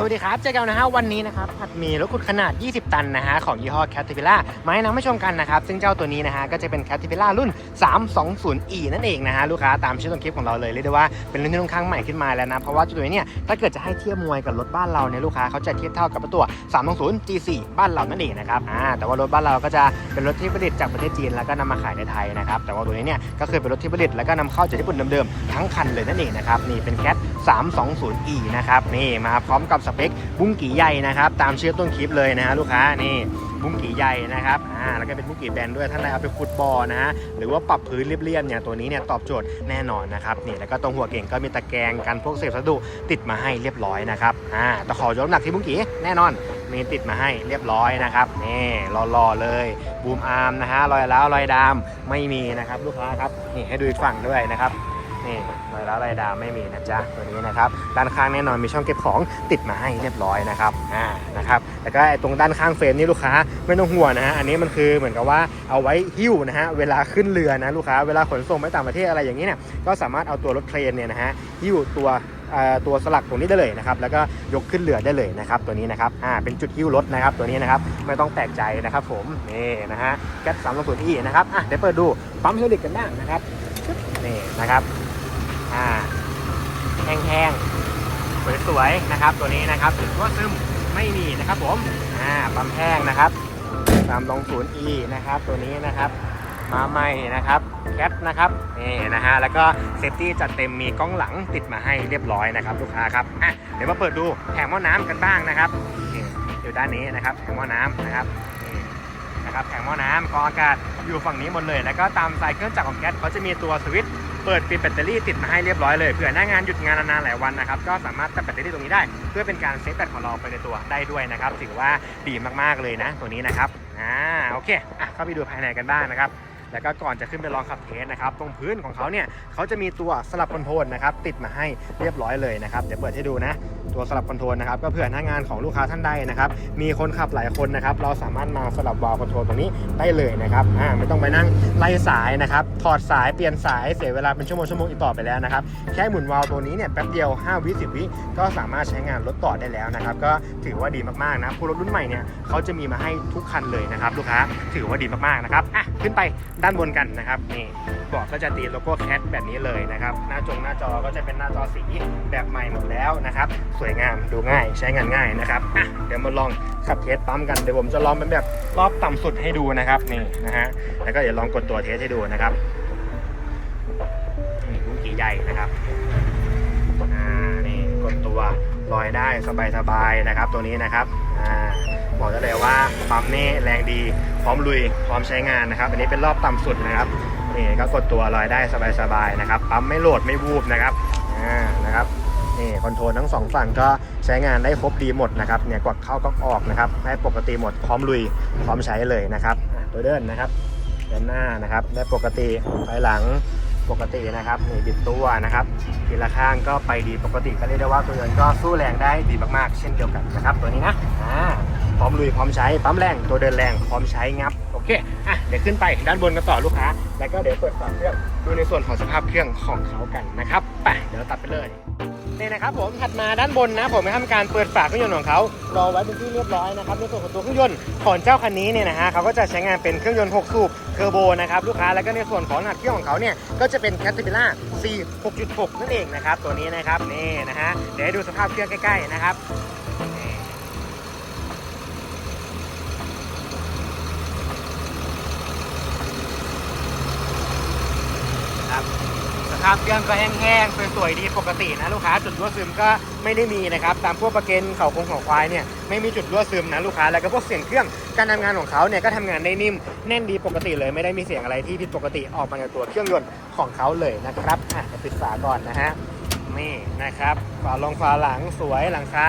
สวัสดีครับ เจอกันนะฮะวันนี้นะครับผัดหมีรถขุดขนาด 20 ตันนะฮะของยี่ห้อ Caterpillar มาให้นำมาชมกันนะครับ ซึ่งเจ้าตัวนี้นะฮะก็จะเป็น Caterpillar รุ่น 320e นั่นเองนะฮะลูกค้าตามชื่อต้นคลิปของเราเลยเรียกได้ว่าเป็นรุ่นที่ค่อนข้างใหม่ขึ้นมาแล้วนะ เพราะว่าเจ้าตัวนี้เนี่ยถ้าเกิดจะให้เทียบมวยกับรถบ้านเราเนี่ยลูกค้าเขาจะเทียบเท่ากับตัว 320 G4 บ้านเรานั่นเองนะครับอ่าแต่ว่ารถบ้านเราก็จะเป็นรถที่ผลิตจากประเทศจีนแล้วก็นำมาขายในไทยนะครับแต่ว่าตัวนี้เนี่ยก็คือเป็นรถที่ผลิตแล้วก็นำเข้าจากญี่ปุ่นเดิมๆทั้งคันเลยนั่นเองนะครับนี่เป็น Cat 320e นะครับนี่มาพร้อมกับสเปค บุ้งกี่ใหญ่นะครับตามเชื่อต้นคลิปเลยนะฮะลูกค้านี่บุ้งกี่ใหญ่นะครับอ่าแล้วก็เป็นบุ้งกี่แบนด้วยท่านใดเอาไปขุดบ่อนะฮะหรือว่าปรับพื้นเรียบๆเนี่ยตัวนี้เนี่ยตอบโจทย์แน่นอนนะครับนี่แล้วก็ตรงหัวเก่งก็มีตะแกรงกันพวกเศษวัสดุติดมาให้เรียบร้อยนะครับอ่าตะขอยกน้ำหนักที่บุ้งกี่แน่นอนมีติดมาให้เรียบร้อยนะครับนี่รอๆเลยบูมอาร์มนะฮะรอยล้าวรอยดามไม่มีนะครับลูกค้าครับนี่ให้ดูอีกฝั่งด้วยนะครับ นี่รอยล้าวรอยดามไม่มีนะจ๊ะตัวนี้นะครับด้านข้างแน่นอนมีช่องเก็บของติดมาให้เรียบร้อยนะครับอ่านะครับแล้วก็ไอ้ตรงด้านข้างเฟรมนี่ลูกค้าไม่ต้องห่วงนะฮะอันนี้มันคือเหมือนกับว่าเอาไว้หิ้วนะฮะเวลาขึ้นเรือนะลูกค้าเวลาขนส่งไปต่างประเทศอะไรอย่างนี้เนี่ยก็สามารถเอาตัวรถเครนเนี่ยนะฮะหิ้วตัวเอ่อตัวสลักตรงนี้ได้เลยนะครับแล้วก็ยกขึ้นเรือได้เลยนะครับตัวนี้นะครับอ่าเป็นจุดหิ้วรถนะครับตัวนี้นะครับไม่ต้องแปลกใจนะครับผมนี่นะฮะแก๊สสามศูนย์อีนะครับอะเดี๋ยวเปิดดูปั๊มเฮลิกกันบ้างนะครับนี่นะครับ อ่าแห้งๆสวยๆนะครับ ตัวนี้นะครับถือว่าซึมไม่มีนะครับผมอ่าปั๊มแห้งนะครับสามลงศูนย์อีนะครับ ตัวนี้นะครับมาใหม่นะครับแคทนะครับนี่นะฮะแล้วก็เซฟตี้จัดเต็มมีกล้องหลังติดมาให้เรียบร้อยนะครับลูกค้าครับอะเดี๋ยวมาเปิดดูแผงหม้อน้ำกันบ้างนะครับอยู่ด้านนี้นะครับแผงหม้อน้ำนะครับนี่นะครับแผงหม้อน้ำกองอากาศอยู่ฝั่งนี้หมดเลย แล้วก็ตามสายเครื่องจักรของแคทเขาจะมีตัวสวิตช์ เปิดปิดแบตเตอรี่ติดมาให้เรียบร้อยเลยเผื่อหน้างานหยุดงานนานๆหลายวันนะครับก็สามารถตัดแบตเตอรี่ตรงนี้ได้ เพื่อเป็นการเซฟแบตของเราไปในตัวได้ด้วยนะครับถือว่าดีมากๆเลยนะ ตัวนี้นะครับอ่าโอเคอะเข้าไปดูภายในกันบ้างนะครับ แล้วก็ก่อนจะขึ้นไปลองขับเทสนะครับ ตรงพื้นของเขาเนี่ยเขาจะมีตัวสลับคอนโทรลนะครับติดมาให้เรียบร้อยเลยนะครับ เดี๋ยวเปิดให้ดูนะ ตัวสลับคอนโทรลนะครับก็เผื่อหน้างานของลูกค้าท่านใดนะครับ มีคนขับหลายคนนะครับ เราสามารถมาสลับวาล์วคอนโทรลตรงนี้ได้เลยนะครับอ่าไม่ต้องไปนั่งไล่สายนะครับถอดสายเปลี่ยนสายเสียเวลาเป็นชั่วโมงชั่วโมงอีกต่อไปแล้วนะครับแค่หมุนวาล์วตัวนี้เนี่ยแป๊บเดียว 5 วิ10วิก็สามารถใช้งานรถต่อได้แล้วนะครับ ก็ถือว่าดีมากๆนะผู้รถรุ่นใหม่เนี่ยเขาจะมีมาให้ทุกคันเลยนะครับ ลูกค้าถือว่าดีมากๆนะครับอะขึ้นไปด้านบนกันนะครับนี่บาะก็จะตีโลโก้แคทแบบนี้เลยนะครับ หน้าจงหน้าจอก็จะเป็นหน้าจอสีแบบใหม่หมดแล้วนะครับ สวยงามดูง่ายใช้งานง่ายนะครับอะเดี๋ยวมาลองขับเทสปั๊มกันเดี๋ยวผมจะลองเป็นแบบรอบต่ำสุดให้ดูนะครับนี่นะฮะแล้วก็เดี๋ยวลองกดตัวเทสให้ดูนะครับนี่บุ้งกี่ใหญ่นะครับอ่านี่กดตัวลอยได้สบายๆนะครับ ตัวนี้นะครับอ่า บอกได้เลยว่าปั๊มนี่แรงดีพร้อมลุยพร้อมใช้งานนะครับ อันนี้เป็นรอบต่ำสุดนะครับนี่ก็กดตัวลอยได้สบายๆนะครับปั๊มไม่โหลดไม่วูบนะครับอ่านะครับนี่คอนโทรลทั้งสองฝั่งก็ใช้งานได้ครบดีหมดนะครับเนี่ยกดเข้าก็ออกนะครับได้ปกติหมดพร้อมลุยพร้อมใช้เลยนะครับตัวเดินนะครับเดินหน้านะครับได้ปกติภายหลังปกตินะครับนี่บิดตัวนะครับทีละข้างก็ไปดีปกติก็เรียกได้ว่าตัวเดินก็สู้แรงได้ดีมากๆ เช่นเดียวกันนะครับตัวนี้นะอ่า พร้อมลุยพร้อมใช้ปั๊มแรงตัวเดินแรงพร้อมใช้งับโอเคอะเดี๋ยวขึ้นไปด้านบนกันต่อลูกค้า แล้วก็เดี๋ยวเปิดฝาเครื่องดูในส่วนของสภาพเครื่องของเขากันนะครับไปเดี๋ยวตัดไปเลยนี่นะครับผมถัดมาด้านบนนะ ผมได้ทำการเปิดฝาเครื่องยนต์ของเขารอไว้เป็นที่เรียบร้อยนะครับในส่วนของตัวเครื่องยนต์ของเจ้าคันนี้เนี่ยนะฮะเขาก็จะใช้งานเป็นเครื่องยนต์ 6 สูบเทอร์โบนะครับลูกค้าแล้วก็ในส่วนของขนาดเครื่องของเขาเนี่ยก็จะเป็น Caterpillar C 6.6 นั่นเองนะครับตัวนี้นะครับนี่นะฮะเดี๋ยวให้ดูสภาพเครื่องใกล้ๆนะครับ สภาพเครื่องก็แห้งๆสวยๆดีปกตินะลูกค้าจุดรั่วซึมก็ไม่ได้มีนะครับตามพวกประเกันเขาคงเขาควายเนี่ยไม่มีจุดรั่วซึมนะลูกค้าแล้วก็พวกเสียงเครื่องการทำงานของเขาเนี่ยก็ทำงานได้นิ่มแน่นดีปกติเลยไม่ได้มีเสียงอะไรที่ผิดปกติออกมาในตัวเครื่องยนต์ของเขาเลยนะครับอะปิดฝาก่อนนะฮะนี่นะครับฝาลงฝาหลังสวยหลังคา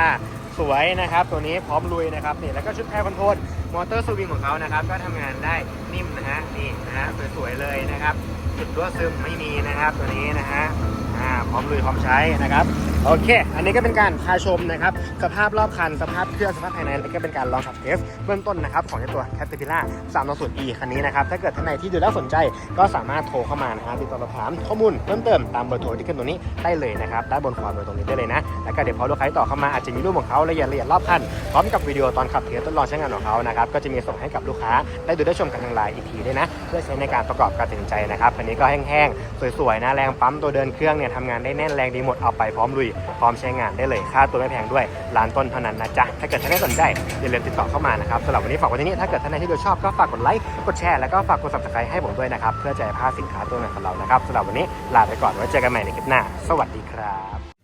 สวยนะครับ ตัวนี้พร้อมลุยนะครับนี่แล้วก็ชุดแพรคอนโทรลมอเตอร์สวิงของเขานะครับ ก็ทำงานได้นิ่มนะฮะนี่นะฮะสวยๆเลยนะครับจุดรั่วซึมไม่มีนะครับตัวนี้นะฮะ อ่าพร้อมลุยพร้อมใช้นะครับโอเค อันนี้ก็เป็นการพาชมนะครับสภาพรอบคันสภาพเครื่องสภาพภายในแล้วก็เป็นการลองขับเทสเบื้องต้นนะครับของตัว Caterpillar 320e คันนี้นะครับถ้าเกิดท่านไหนที่ดูแล้วสนใจก็สามารถโทรเข้ามานะครับติดต่อสอบถามข้อมูลเพิ่มเติมตามเบอร์โทรที่ขึ้นตรงนี้ได้เลยนะครับด้านบนขวามือตรงนี้ได้เลยนะแล้วก็เดี๋ยวพอลูกค้าต่อเข้ามาอาจจะมีรูปของเขาละเอียดละเอียดรอบคัน พร้อมกับวิดีโอตอนขับเทสทดลองใช้งานของเขานะครับก็จะมีส่งให้กับลูกค้าได้ดูได้ชมกันทางไลน์อีกทีด้วยนะ เพื่อใช้ในการประกอบการตัดสินใจนะครับคันนี้ก็แห้งๆ สวยๆนะแรงปั๊มตัวเดินเครื่องเนี่ยทำงานได้แน่นแรงดีหมดเอาไปพร้อมลุยพร้อมใช้งานได้เลยค่าตัวไม่แพงด้วยล้านต้นเท่านั้นนะจ๊ะถ้าเกิดท่านใดสนใจอย่าลืมติดต่อเข้ามานะครับสำหรับวันนี้ฝากไว้ที่นี่ถ้าเกิดท่านใดที่ดูชอบก็ฝากกดไลค์กดแชร์แล้วก็ฝากกด subscribe ให้ผมด้วยนะครับเพื่อจะให้พาสินค้าตัวใหม่ของเรานะครับสำหรับวันนี้ลาไปก่อนไว้เจอกันใหม่ในคลิปหน้า สวัสดีครับ